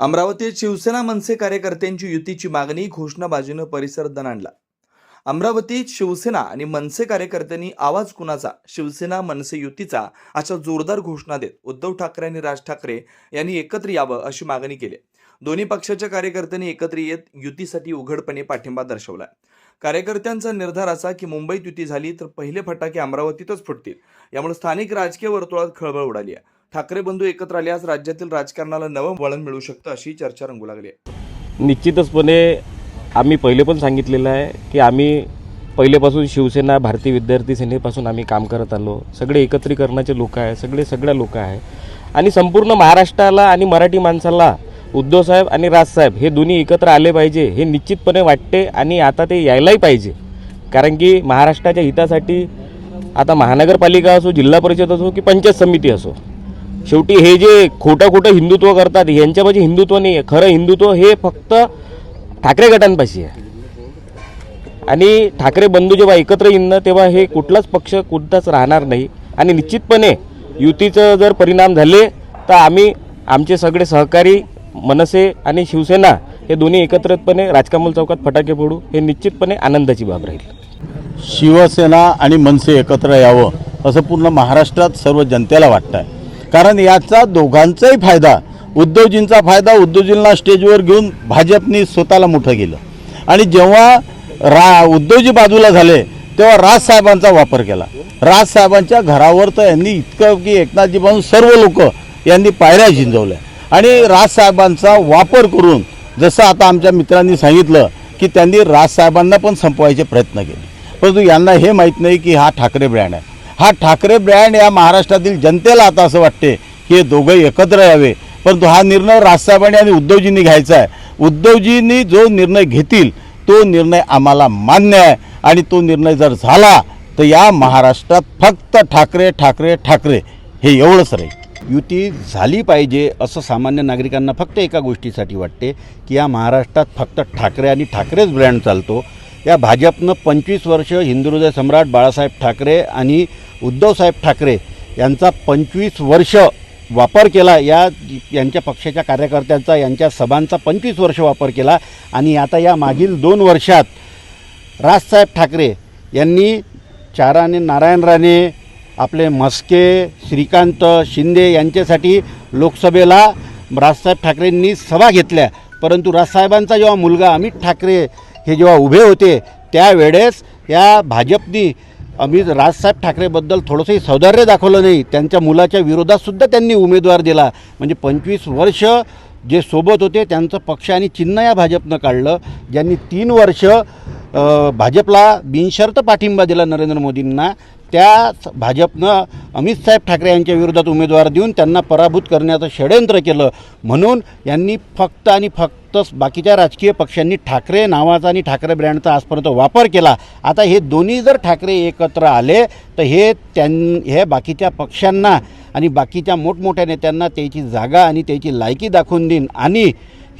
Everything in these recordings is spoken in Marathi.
अमरावतीत शिवसेना मनसे कार्यकर्त्यांची युतीची मागणी घोषणाबाजीनं परिसर दणाणला अमरावतीत शिवसेना आणि मनसे कार्यकर्त्यांनी आवाज कुणाचा? शिवसेना मनसे युतीचा अशा जोरदार घोषणा देत उद्धव ठाकरे आणि राज ठाकरे यांनी एकत्र यावं अशी मागणी केली. दोन्ही पक्षाच्या कार्यकर्त्यांनी एकत्र येत युतीसाठी उघडपणे पाठिंबा दर्शवला. कार्यकर्त्यांचा निर्धार असा की मुंबईत युती झाली तर पहिले फटाके अमरावतीतच फुटतील. यामुळे स्थानिक राजकीय वर्तुळात खळबळ उडाली आहे. ठाकरे बंधू एकत्र आले आज राज्यातील राजकारणाला नवं वळण मिळू शकतं अशी चर्चा रंगू लागली आहे. निश्चितचपणे आम्ही पहिले पण सांगितलेलं आहे की आम्ही पहिलेपासून शिवसेना भारतीय विद्यार्थी सेनेपासून आम्ही काम करत आलो. सगळे एकत्रीकरणाचे लोक आहे सगळे सगळ्या लोक आहे आणि संपूर्ण महाराष्ट्राला आणि मराठी माणसाला उद्धवसाहेब आणि राजसाहेब हे दोन्ही एकत्र आले पाहिजे हे निश्चितपणे वाटते आणि आता ते यायलाही पाहिजे. कारण की महाराष्ट्राच्या हितासाठी आता महानगरपालिका असो जिल्हा परिषद असो की पंचायत समिती असो शेवटी हे जे खोटं खोटं हिंदुत्व करतात यांच्यामध्ये हिंदुत्व नाही आहे. खरं हिंदुत्व हे फक्त ठाकरे गटांपाशी आहे. आणि ठाकरे बंधू जेव्हा एकत्र येईन तेव्हा हे कुठलाच पक्ष कुठलाच राहणार नाही. आणि निश्चितपणे युतीचं जर परिणाम झाले तर आम्ही आमचे सगळे सहकारी मनसे आणि शिवसेना हे दोन्ही एकत्रितपणे राजकमल चौकात फटाके फोडू हे निश्चितपणे आनंदाची बाब राहील. शिवसेना आणि मनसे एकत्र यावं असं पूर्ण महाराष्ट्रात सर्व जनतेला वाटतं आहे कारण याचा दोघांचाही फायदा उद्धवजींचा फायदा उद्धवजींना स्टेजवर घेऊन भाजपनी स्वतःला मोठं केलं. आणि जेव्हा रा उद्धवजी बाजूला झाले तेव्हा राजसाहेबांचा वापर केला. राजसाहेबांच्या घरावर तर यांनी इतकं की एकनाथजी पासून सर्व लोक यांनी पायऱ्या झिंजवल्या. आणि राजसाहेबांचा वापर करून जसं आता आमच्या मित्रांनी सांगितलं की त्यांनी राजसाहेबांना पण संपवायचे प्रयत्न केले. परंतु यांना हे माहीत नाही की हा ठाकरे ब्रँड आहे. हा ठाकरे ब्रँड या महाराष्ट्रातील जनतेला आता असं वाटते की हे दोघं एकत्र यावे. परंतु हा निर्णय राजसाहेबांनी आणि उद्धवजींनी घ्यायचा आहे. उद्धवजींनी जो निर्णय घेतील तो निर्णय आम्हाला मान्य आहे. आणि तो निर्णय जर झाला तर या महाराष्ट्रात फक्त ठाकरे ठाकरे ठाकरे हे एवढंच राहील. युती झाली पाहिजे असं सामान्य नागरिकांना फक्त एका गोष्टीसाठी वाटते की या महाराष्ट्रात फक्त ठाकरे आणि ठाकरेच ब्रँड चालतो. या भाजपनं पंचवीस वर्ष हिंदुहृदय सम्राट बाळासाहेब ठाकरे आणि उद्धवसाहेब ठाकरे यांचा पंचवीस वर्ष वापर केला. या यांच्या पक्षाच्या कार्यकर्त्यांचा यांच्या सभांचा पंचवीस वर्ष वापर केला आणि आता या मागील दोन वर्षात राजसाहेब ठाकरे यांनी चाराने नारायण राणे आपले म्हस्के श्रीकांत शिंदे यांच्यासाठी लोकसभेला राजसाहेब ठाकरेंनी सभा घेतल्या. परंतु राजसाहेबांचा जेव्हा मुलगा अमित ठाकरे हे जेव्हा उभे होते त्यावेळेस या भाजपनी अमित राजसाहेब ठाकरेबद्दल थोडंसंही सौदार्य दाखवलं नाही. त्यांच्या मुलाच्या विरोधातसुद्धा त्यांनी उमेदवार दिला. म्हणजे पंचवीस वर्ष जे सोबत होते त्यांचं पक्ष आणि चिन्ह या भाजपनं काढलं. ज्यांनी तीन वर्ष भाजपला बिनशर्त पाठिंबा दिला नरेंद्र मोदींना त्या भाजपनं अमित साहेब ठाकरे यांच्या विरोधात उमेदवार देऊन त्यांना पराभूत करण्याचं षडयंत्र केलं. म्हणून यांनी फक्त आणि फक्त बाकीच्या राजकीय पक्षांनी ठाकरे नावाचा आणि ठाकरे ब्रँडचा आजपर्यंत वापर केला. आता हे दोन्ही जर ठाकरे एकत्र आले तर हे त्यां हे बाकीच्या पक्षांना आणि बाकीच्या मोठमोठ्या नेत्यांना त्याची जागा आणि त्याची लायकी दाखवून देईन. आणि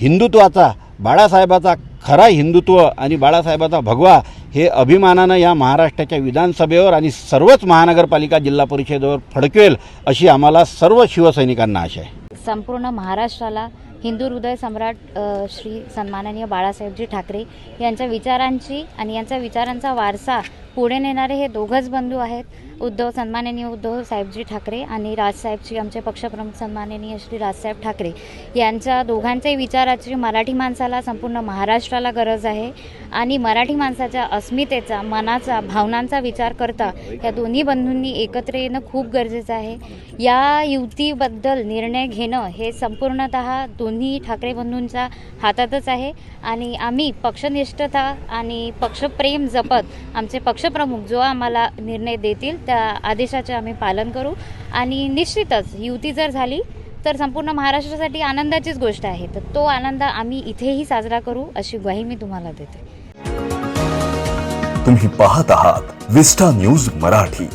हिंदुत्वाचा बाळासाहेबाचा खरा हिंदुत्व आणि बाळासाहेबाचा भगवा हे अभिमानानं या महाराष्ट्राच्या विधानसभेवर आणि सर्वच महानगरपालिका जिल्हा परिषदेवर फडकवेल अशी आम्हाला सर्व शिवसैनिकांना आशा आहे. संपूर्ण महाराष्ट्राला हिंदू हृदय सम्राट श्री सन्माननीय बाळासाहेबजी ठाकरे यांच्या विचारांची आणि यांच्या विचारांचा वारसा पुढे नेणारे हे दोघंच बंधू आहेत. उद्धव सन्माननीय उद्धव साहेबजी ठाकरे आणि राजसाहेबजी आमचे पक्षप्रमुख सन्माननीय श्री राजसाहेब ठाकरे. यांच्या दोघांच्याही विचाराची मराठी माणसाला संपूर्ण महाराष्ट्राला गरज आहे आणि मराठी माणसाच्या अस्मितेचा मनाचा भावनांचा विचार करता या दोन्ही बंधूंनी एकत्र येणं खूप गरजेचं आहे. या युतीबद्दल निर्णय घेणं हे संपूर्णत दोन्ही ठाकरे बंधूंच्या हातातच आहे आणि आम्ही पक्षनिष्ठता आणि पक्षप्रेम जपत आमचे पक्षप्रमुख जो आम्हाला निर्णय देतील त्या आदेशाचे आम्ही पालन करू. आणि निश्चितच युती जर झाली तर संपूर्ण महाराष्ट्रासाठी आनंदाचीच गोष्ट आहे. तर तो आनंद आम्ही इथेही साजरा करू अशी ग्वाही मी तुम्हाला देते. तुम्ही पाहत आहात विस्टा न्यूज मराठी.